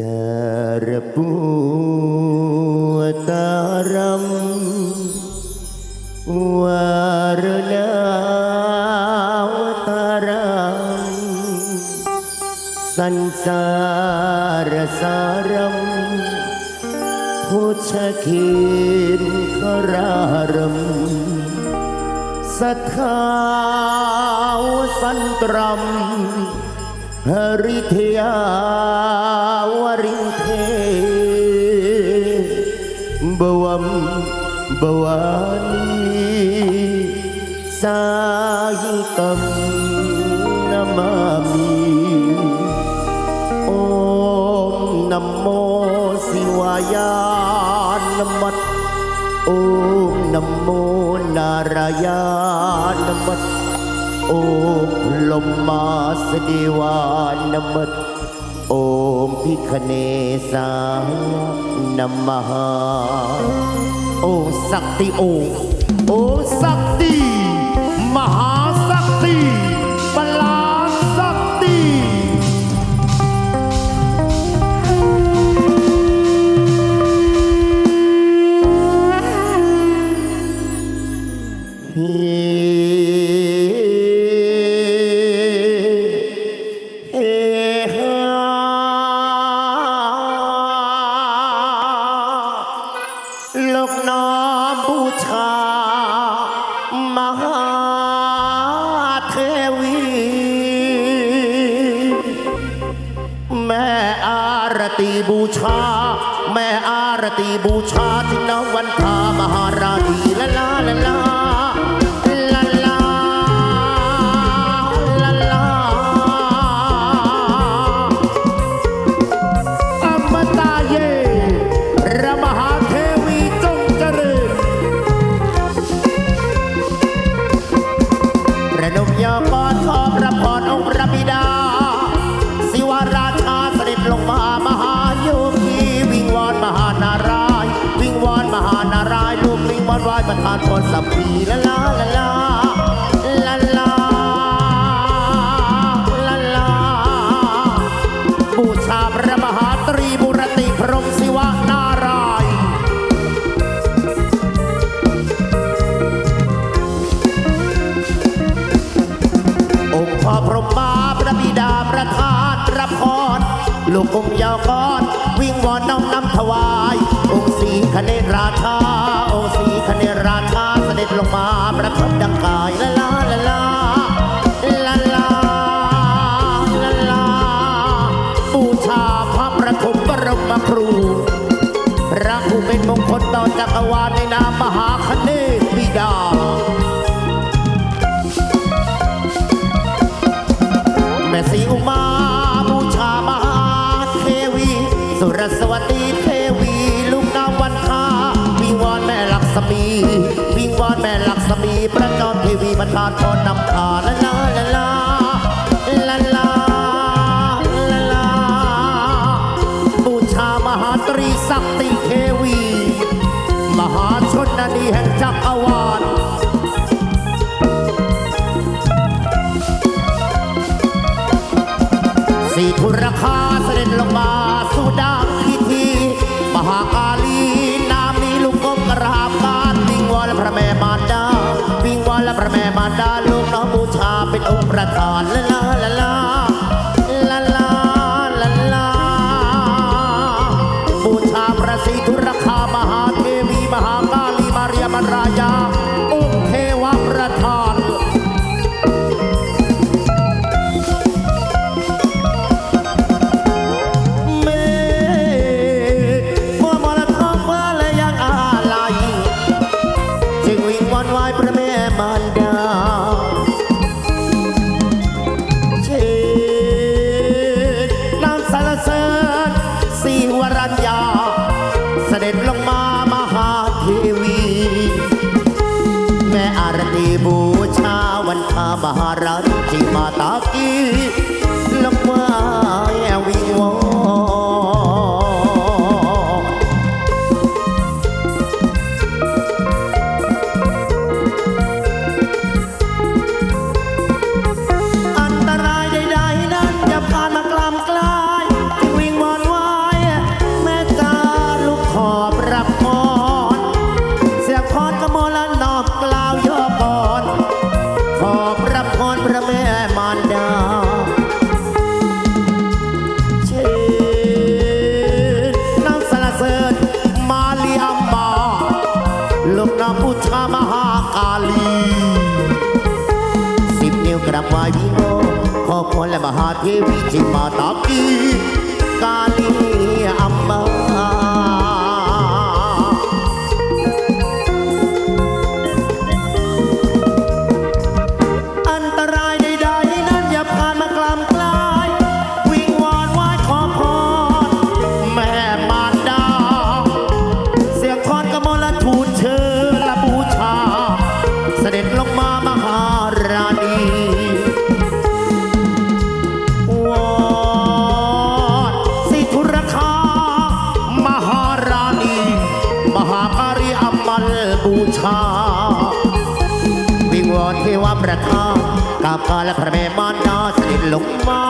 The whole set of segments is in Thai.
กระปูตารมวารณวตารมสันสารสารมพุชคินขรารมสัทธาสันตรม ริเทยาวริเทบวมบวานีสายตัมนามามีโอมนะโมสิวายานมัตโอมนะโมนารายานมัต โอมลมมาสดีวานมัตโอมพิคเนสานมหาโอสักติโอโอสักติมหา บูชามหาเทวี แม่อารตีบูชา แม่อารตีบูชาที่นวันทามหาราดี ลูกองค์ยาวกอน วิ่งวอนน้องนำถวาย องค์สีคเนศราชา ประทานพรนำพาละลาละลาละลาละลาบูชามหาตรีศักดิเทวี มหาชนนีแห่งจักรวาลสี่ทุรคาเสด็จลงมาสุดา และพระแม่มาดาลูกน้องบูชาเป็นองค์ประธานละลาละายพระแม่มารดา ये भी माता की। ผู้ชา วิงวอนเทวประทานกับกาและพระแม่มารดาสนิทลงมา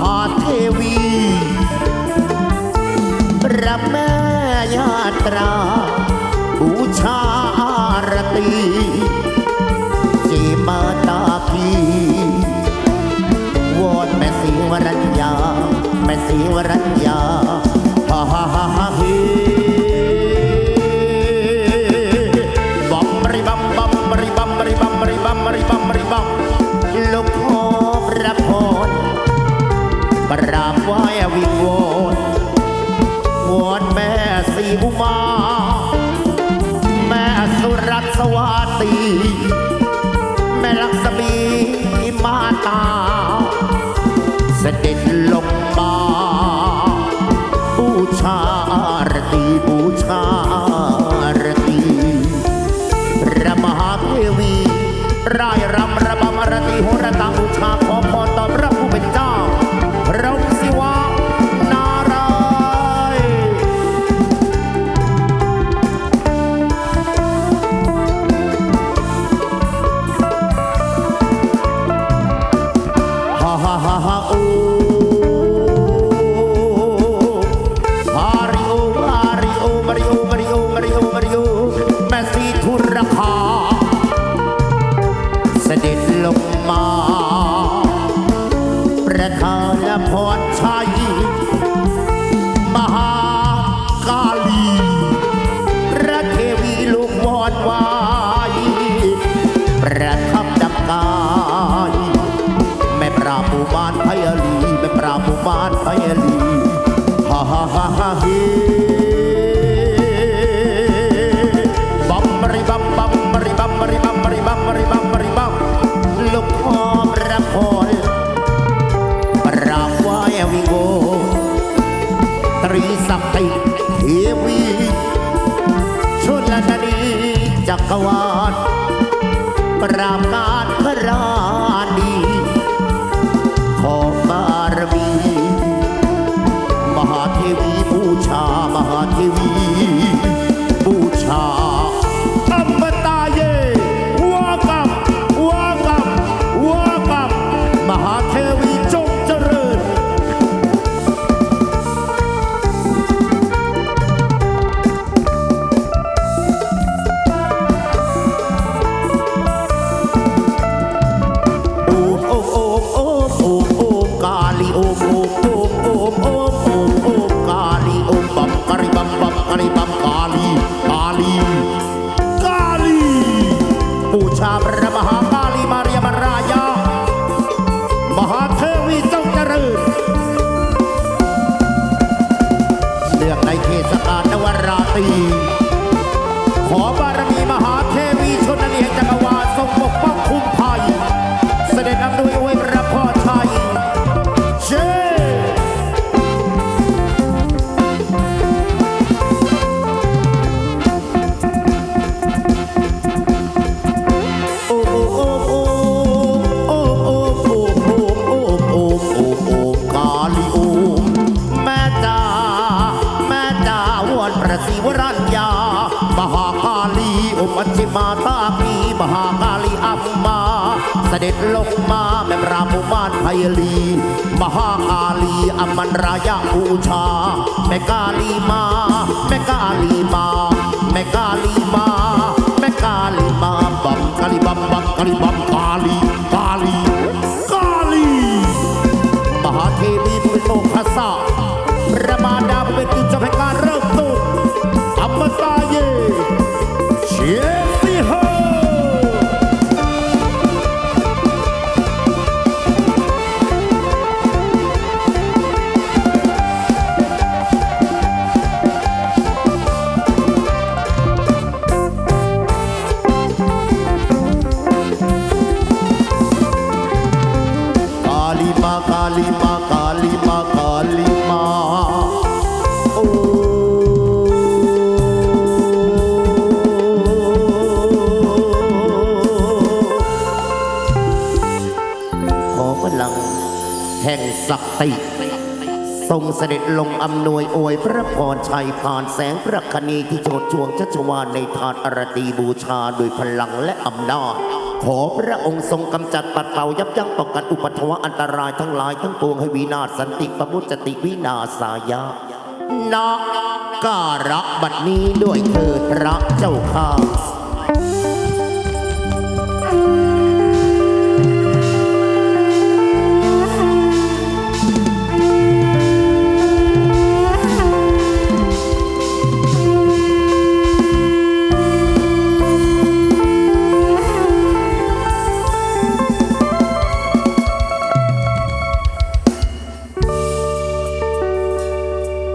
หาเทวี รับแม่ญาตรา บูชาอารตีจีมาตาคีวอดแม่ศรีวรัญญา แม่ศรีวรัญญ पूछा आरती पूछा आरती रमा देवी राय रम रम मरती हो रता पूछा, खो खो तब बिंदा। रम Shiva ha ha ha ha สักติเทวีชนละนีจักรวาลปราบก ระศิวรัญญามหาคาลีอุปชิมาตาคีมหาคาลีอัมมาเสด็จลงมาแม่รามุมานไพลี มหาคาลีอัมมันรายะบูชา แม่กาลีมาแม่กาลีมาแม่กาลีมาแม่กาลีมาบัมกาลีบัมบัมกาลีบัม ติ ทรงเสด็จลงอำนวยอวยพระพรชัยผ่านแสงพระคณีที่โชดช่วงชัชวานในทานอารตีบูชาโดยพลังและอำนาจขอพระองค์ทรงกำจัดปัดเป่ายับยั้งป้องกันอุปัตถวะอันตรายทั้งหลายทั้งปวงให้วินาศสันติปมุจจติวินาศายะนาการะบัดนี้ด้วยเถิดพระเจ้าข้า